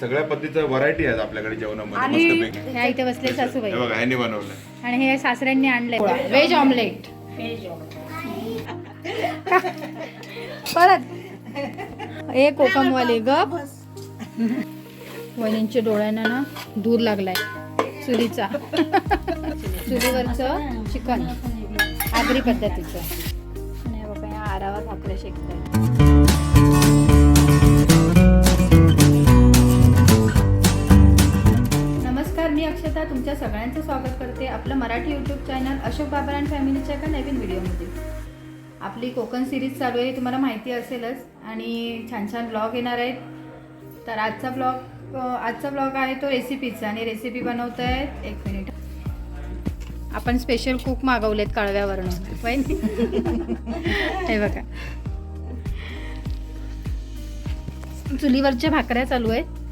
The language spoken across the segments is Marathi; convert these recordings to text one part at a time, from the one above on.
सगळ्या पद्धतीचं व्हरायटी आहेत आपल्याकडे जेवणामध्ये. आणि मस्तपैकी ह्या इथे बसले सासूबाई. हे बघा ह्यांनी बनवलंय. आणि हे सासऱ्यांनी आणलंय. व्हेज ऑमलेट परत. हे कोकमवाले ग वहिनींच्या डोळ्यांना ना दूर लागलाय. चुलीचा चुलीवरचं चिकन. आगरी पद्धतीचं. आणि हे बघा या आरावर भाकऱ्या शेकताय तुमच्या सगळ्यांचं स्वागत करते आपलं Marathi YouTube channel Ashok Babar and फॅमिलीच्या एका नवीन व्हिडिओमध्ये आपली कोकण सिरीज चालू आहे तुम्हाला माहिती असेलच. आणि छान छान ब्लॉग येणार आहेत. तर आजचा ब्लॉग आजचा ब्लॉग आहे तो रेसिपीचा आणि रेसिपी बनवत आहेत एक मिनिट आपण स्पेशल कुक मागवलेत कळव्यावरनं. पण हे बघा. चुलीवरच्या भाकऱ्या चालू आहेत.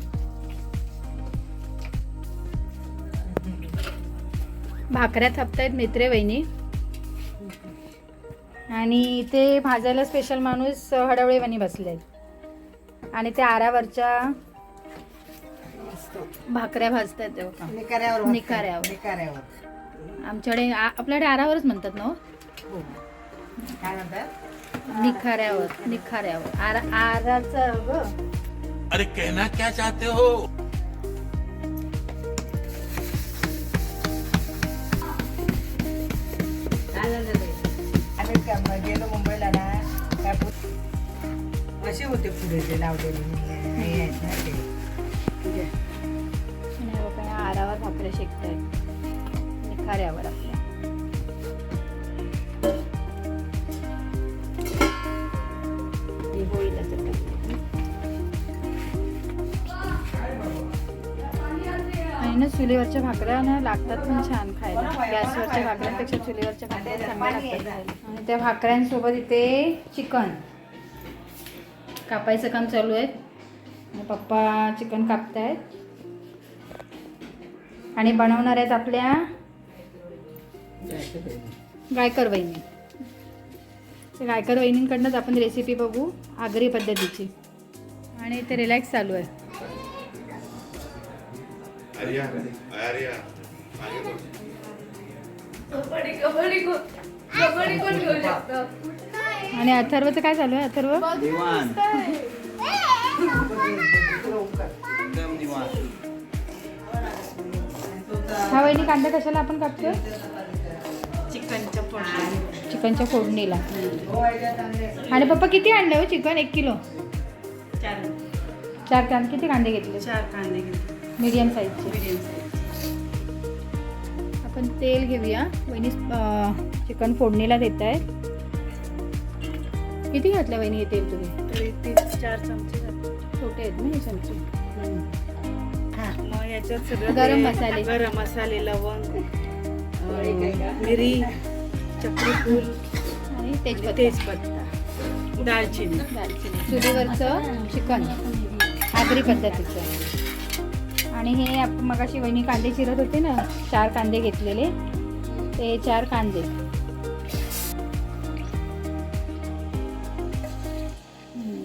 भाकऱ्या थापतायत मित्रे वहिनी आणि ते भाजायला स्पेशल माणूस हडवळेवानी बसले आणि त्या आरावरच्या भाकऱ्या भाजतायत ते बघा. निकाऱ्यावर निकाऱ्यावर. निकाऱ्यावर आमच्याकडे आ- आपल्याकडे आरावरच म्हणतात ना हो? हो. काय म्हणतात निखाऱ्यावर निखाऱ्यावर आरा आराचं ग अरे कहना क्या चाहते हो आम्ही गेलो मुंबईला ना काय पु- असे होते पुढे ते लावलेले आरावर भाकऱ्या शेकतायत. निखाऱ्यावर आपल्या. चुलीवरच्या भाकऱ्या ना लागतात पण छान खायला. गॅसवरच्या भाकऱ्यांपेक्षा चुलीवरच्या भाकऱ्या चांगल्या लागतात. आणि त्या भाकऱ्यांसोबत इथे चिकन. कापायचं काम चालू आहे. पप्पा चिकन कापत आहेत आणि बनवणार आहेत आपल्या गायकर वहिनी. गायकर वहिनींकडनंच आपण रेसिपी बघू आगरी पद्धतीची. आणि ते रिलॅक्स चालू आहे. आर्या आर्या. आणि अथर्वचं काय चालू आहे? अथर्व? हा वहिनी कांदा कशाला आपण कापतोय? चिकनच्या फोडणी चिकनच्या फोडणीला. आणि पप्पा किती आणले हो चिकन? एक किलो? चार. चार कांदे किती कांदे घेतले? चार कांदे घेतले. मीडियम साईजचे मीडियम साईज आपण तेल घेऊया. वहिनी चिकन फोडणीला देत आहेत किती घातल्या वहिनी हे तेल तुम्ही? ते चार चमचे घातले. छोटे आहेत ना हे चमचे? मग याच्यात सगळं गरम मसाले. गरम मसाले लवंग मिरी चक्रीफूल आणि तेजपत्ता. तेजपत्ता दालचिनी. दालचिनी. चुलीवरचं चिकन. आगरी पद्धतीचं. आणि हे आपण मगाशी वहिनी कांदे चिरत होते ना चार कांदे घेतलेले. ते चार कांदे.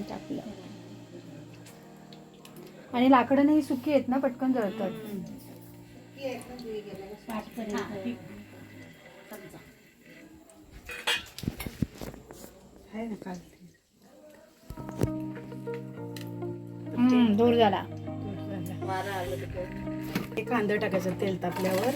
टाकलं. आणि लाकडं नाही सुकी आहेत ना पटकन जळतात. आहे ना दूर झाला हे कांदा टाकायचं तेल तापल्यावर.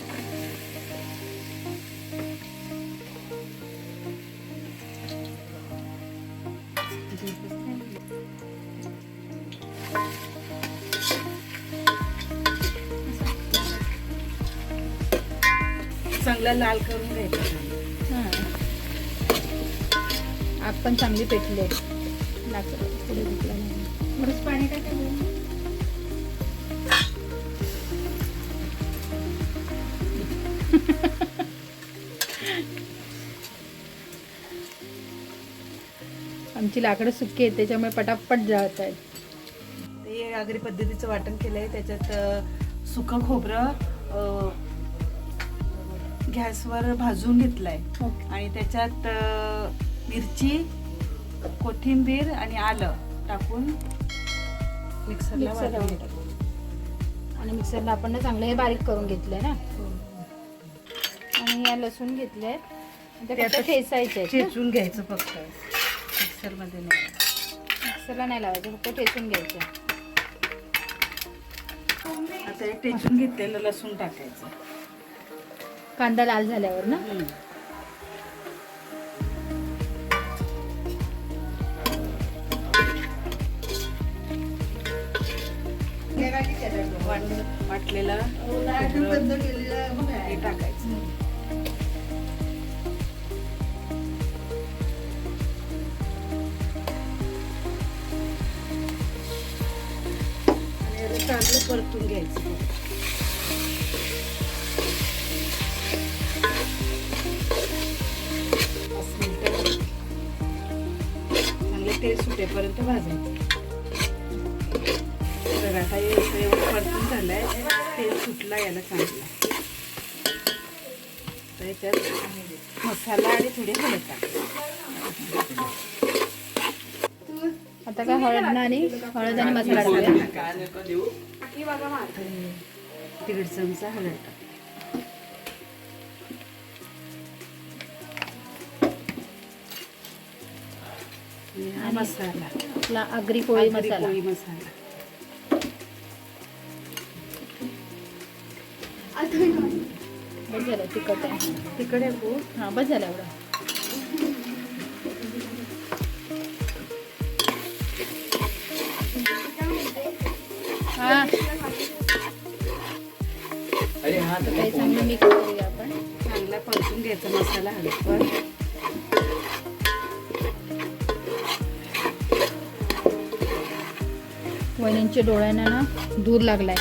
चांगला लाल करून घ्यायचं. हां. आग पण चांगली पेटली. आहे बरंच पाणी टाकायचं? आमची लाकडं सुकी आहेत त्याच्यामुळे पटापट जळत आहेत. ते आगरी पद्धतीचं वाटण केलंय त्याच्यात अ, सुकं खोबरं गॅसवर भाजून घेतलंय. ओके. आणि त्याच्यात मिरची कोथिंबीर आणि आलं टाकून मिक्सरला वाटून. घेतलं आणि मिक्सरला आपण ना चांगलं हे बारीक करून घेतलंय ना? आणि या लसूण घेतले आता ठेचायचे? ठेचून घ्यायचं फक्त. मिक्सरमध्ये नाही. मिक्सरला नाही लावायचं फक्त ठेचून घ्यायचं. आता हे ठेचून घेतलेलं लसूण टाकायचं. कांदा लाल झाल्यावर ना? हम्म. वाट- वाटलेलं खोबरं हे टाकायचं. चांगलं परतून घ्यायचं. चांगलं तेल सुटेपर्यंत भाजायचं. बघा आता एवढं परतून झालंय. तेल सुटला याला चांगला. तर याच्यात मसाला आणि थोडे हळद टाकायची आता काय हळद आणि हळद आणि मसाला टाकूया. दीड चमचा हळद टाक आणि मसाला. आपला आगरी पोळी आगरी मसाला. पोळी मसाला. बस झालं तिखट आहे. तिकडे हा बस झालं एवढं. आता काही चांगलं मिक्स करूया आपण. चांगला परतून घ्यायचा मसाला पण वहिनींच्या डोळ्यांना ना दूर लागलाय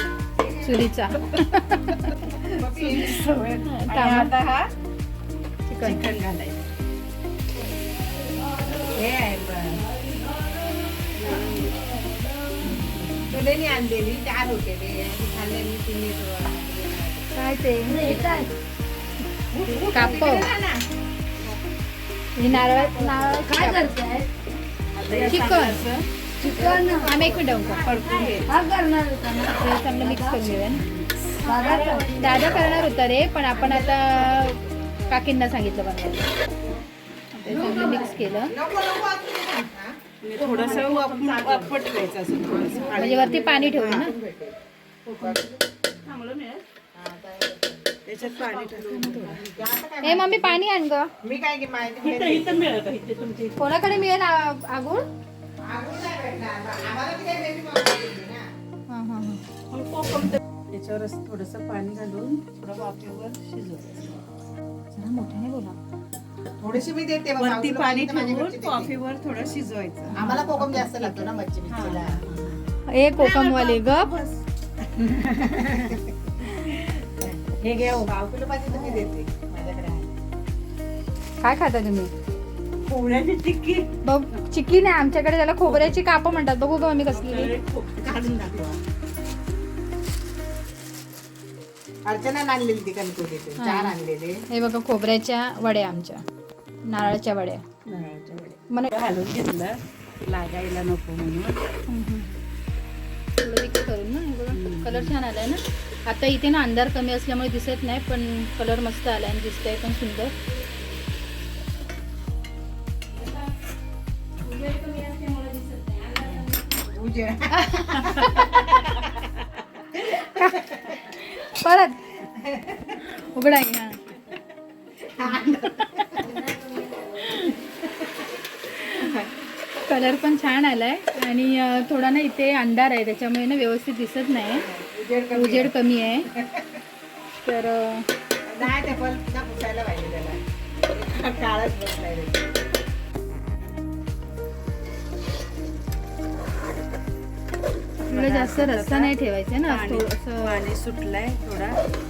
आणि आता हा चिकन. चिकन घालायचं. हे आहे. तुलेनी आणलेली चार होते ते. खाल्लेली तिन्ही काय ते? काप नारळ नारळ काय करताय चिकन. चिकन. आम्ही एक मिनिट हे चांगलं मिक्स करून घेऊया ना. दादा करणार होता रे पण आपण आता काकींना सांगितलं बनवायला चांगलं मिक्स केलं. आणि थोडंसं म्हणजे वरती पाणी ठेवू ना. त्याच्यात पाणी टाकून. थोडं ए मम्मी पाणी आण ग. मी काय की माहिती कोणाकडे मिळेल आ- आगुळ? हां हां हां. त्याच्यावर असं थोडंसं पाणी घालून थोडं वाफेवर शिजवायचं जरा मोठ्याने बोला. थोडीशी मी देते. वरती पाणी पाहिजे तर माझ्याकडची ठेवून देते. वाफेवर थोडं शिजवायचं. आम्हाला कोकम जास्त लागतो ना मच्छी मिरचीला. कोकमवाले ग हे घ्या हो. पाव किलो पाहिजे तर मी देते. माझ्याकडे आहे. काय खाता तुम्ही? टिक्की. बघ चिकी नाही आमच्याकडे त्याला खोबऱ्याची काप म्हणतात. बघू ग मम्मी कसली. काढून दाखवा अर्चना आणलेली ती हा. चार आणलेले. हे बघा खोबऱ्याच्या वड्या आमच्या. नारळाच्या वड्या. नारळाच्या वड्या. मला घालून घेतलं. लागायला नको म्हणून. थोडं मिक्स करून ना हे बघा. कलर छान आलाय ना? आता इथे ना अंधार कमी असल्यामुळे दिसत नाही पण कलर मस्त आलाय आणि दिसतंय पण सुंदर. परत. उघडा हा. कलर पण छान आलाय आणि थोडा ना इथे अंधार आहे त्याच्यामुळे ना व्यवस्थित दिसत नाही. उजेड कमी आहे. तर नाही ते पण पुसायला पाहिजे त्याला. काळच बसलाय जास्त रस्ता नाही ठेवायचा ना? थोडंसं पाणी सुटलंय थोडं.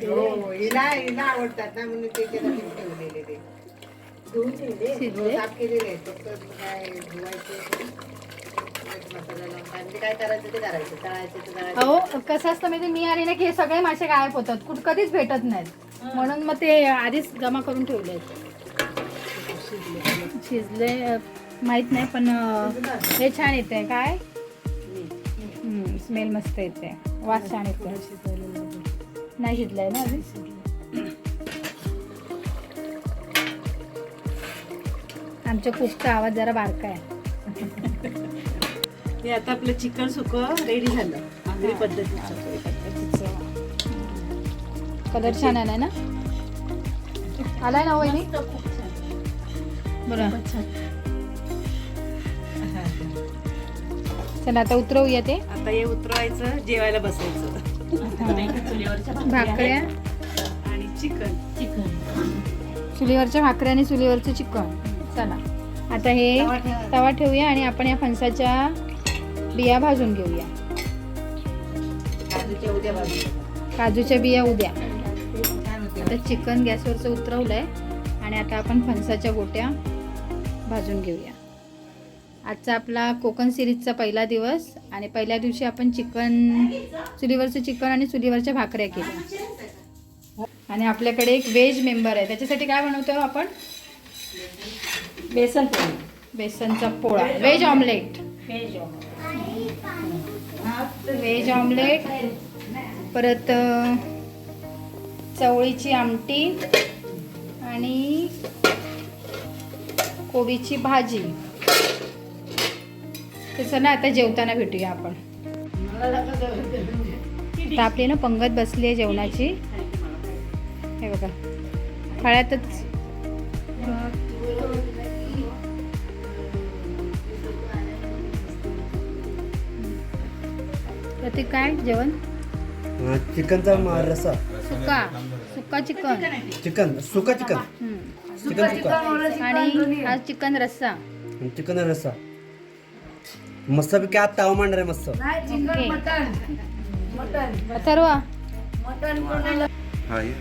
हो हिला हिला आवडतात ना म्हणून ते त्याला मी ठेवलेले ते. शिजले? साफ केलेले आहेत. फक्त काय धुवायचे मीठ मसाला लावून. आणि ते काय करायचं ते करायचं. तळायचं ते तळायचं. अहो कसं असतं माहिती मी आली ना की हे सगळे मासे गायब होतात. कुठ कधीच भेटत नाहीत. म्हणून मग ते आधीच जमा करून ठेवले शिजले माहीत नाही पण हे छान येते काय? स्मेल मस्त येते. वास छान येते नाही शिजलंय ना अजून? आमच्या कुकचा आवाज जरा बारका आहे. हे आता आपलं चिकन सुकं रेडी झालं. आंध्री पद्धतीचं. कलर छान आलाय ना? आलाय ना वहिनी? बरं. चला आता उतरवूया ते. आता हे उतरवायचं जेवायला बसायचं. भाकऱ्या? आणि चिकन. चुलीवरच्या भाकऱ्या आणि चुलीवरचं चिकन. चला. आता हे तवा ठेवूया आणि आपण या फणसाच्या बिया भाजून घेऊया. काजूच्या उद्या काजूच्या बिया उद्या. आता चिकन गॅसवरचं उतरवलंय. आणि आता आपण फणसाच्या गोट्या भाजून घेऊया. आजचा आपला कोकण सिरीजचा पहिला दिवस आणि पहिल्या दिवशी आपण चिकन चुलीवरचं चिकन आणि चुलीवरच्या भाकऱ्या केल्या. आणि आपल्याकडे एक व्हेज मेंबर आहे. त्याच्यासाठी काय बनवतोय आपण? बेसन पोळी. बेसनचा पोळा. व्हेज ऑमलेट व्हेज ऑमलेट परत अ, चवळीची आमटी आणि कोबीची भाजी. तर चला आता जेवताना भेटूया आपण. तर आपली ना पंगत बसली आहे जेवणाची. हे बघा. फळ्यातच प्रतीक काय जेवण? चिकनचा रस्सा सुका. सुका चिकन. चिकन सुका चिकन. चिकन सुका. आणि हा चिकन रस्सा. चिकन रस्सा. मस्तपैकी आज ताव मांडणार आहे मस्त. हा ये.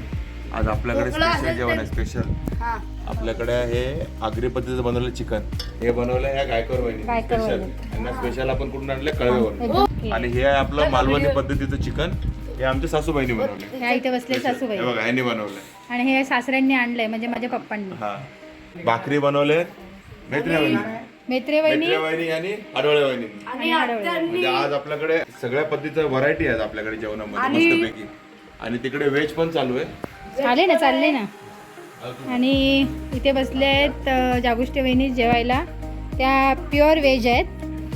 आज आपल्याकडे स्पेशल जेवण आहे स्पेशल आपल्याकडे हे आगरी पद्धतीचं बनवलं चिकन हे बनवलं ह्या गायकर वहिनी. गायकर स्पेशल वहिनी. यांना स्पेशल आपण कुठून आणलं एकदम आणि हे आहे आपलं मालवणी पद्धतीचं चिकन हे आमच्या सासूबाईंनी बनवलं ह्या इथे बसले सासूबाई. हे बघा ह्यांनी बनवलंय. आणि हे सासऱ्यांनी आणलंय म्हणजे माझ्या पप्पांनी. हा. भाकरी बनवले मेत्रे वहिनी मेत्रे वहिनी मेत्रे वहिनी आणि आडवळे वहिनी आणि. म्हणजे आज आपल्याकडे सगळ्या पद्धतीचं व्हरायटी आहेत आपल्याकडे जेवणामध्ये मस्तपैकी. आणि तिकडे व्हेज पण चालू आहे. चाले ना चालले ना. आणि इथे बसले आहेत अ, जागुष्टे वहिनी जेवायला. त्या प्युअर व्हेज आहेत.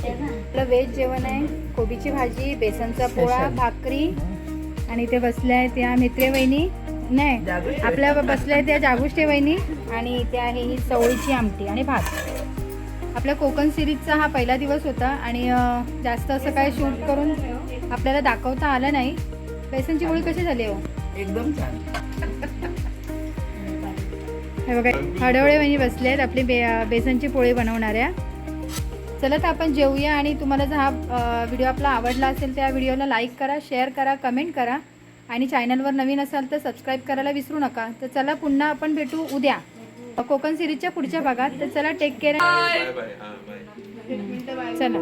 आपलं व्हेज जेवण आहे कोबीची भाजी बेसनचा पोळा भाकरी. आणि इथे बसल्या आहेत त्या मित्रे वहिनी नाही आपल्या बसल्या आहेत त्या जागुष्टे वहिनी आणि इथे आहे ही चवळीची आमटी आणि भात. आपल्या कोकण सिरीजचा हा पहिला दिवस होता आणि जास्त असं काय शूट करून आपल्याला दाखवता आलं नाही. बेसनची पोळी कशी झाली हो? एकदम छान. हे बघा हडवळे वहिनी बसले आहेत आपली बे बेसनची पोळी बनवणाऱ्या. चला तर आपण जेवूया आणि तुम्हाला जर हा व्हिडिओ आपला आवडला असेल तर या व्हिडिओला लाईक करा शेअर करा कमेंट करा. आणि चॅनलवर नवीन असाल तर सबस्क्राईब करायला विसरू नका. तर चला पुन्हा आपण भेटू उद्या. कोकण सिरीजच्या पुढच्या भागात. तर चला टेक केअर चला.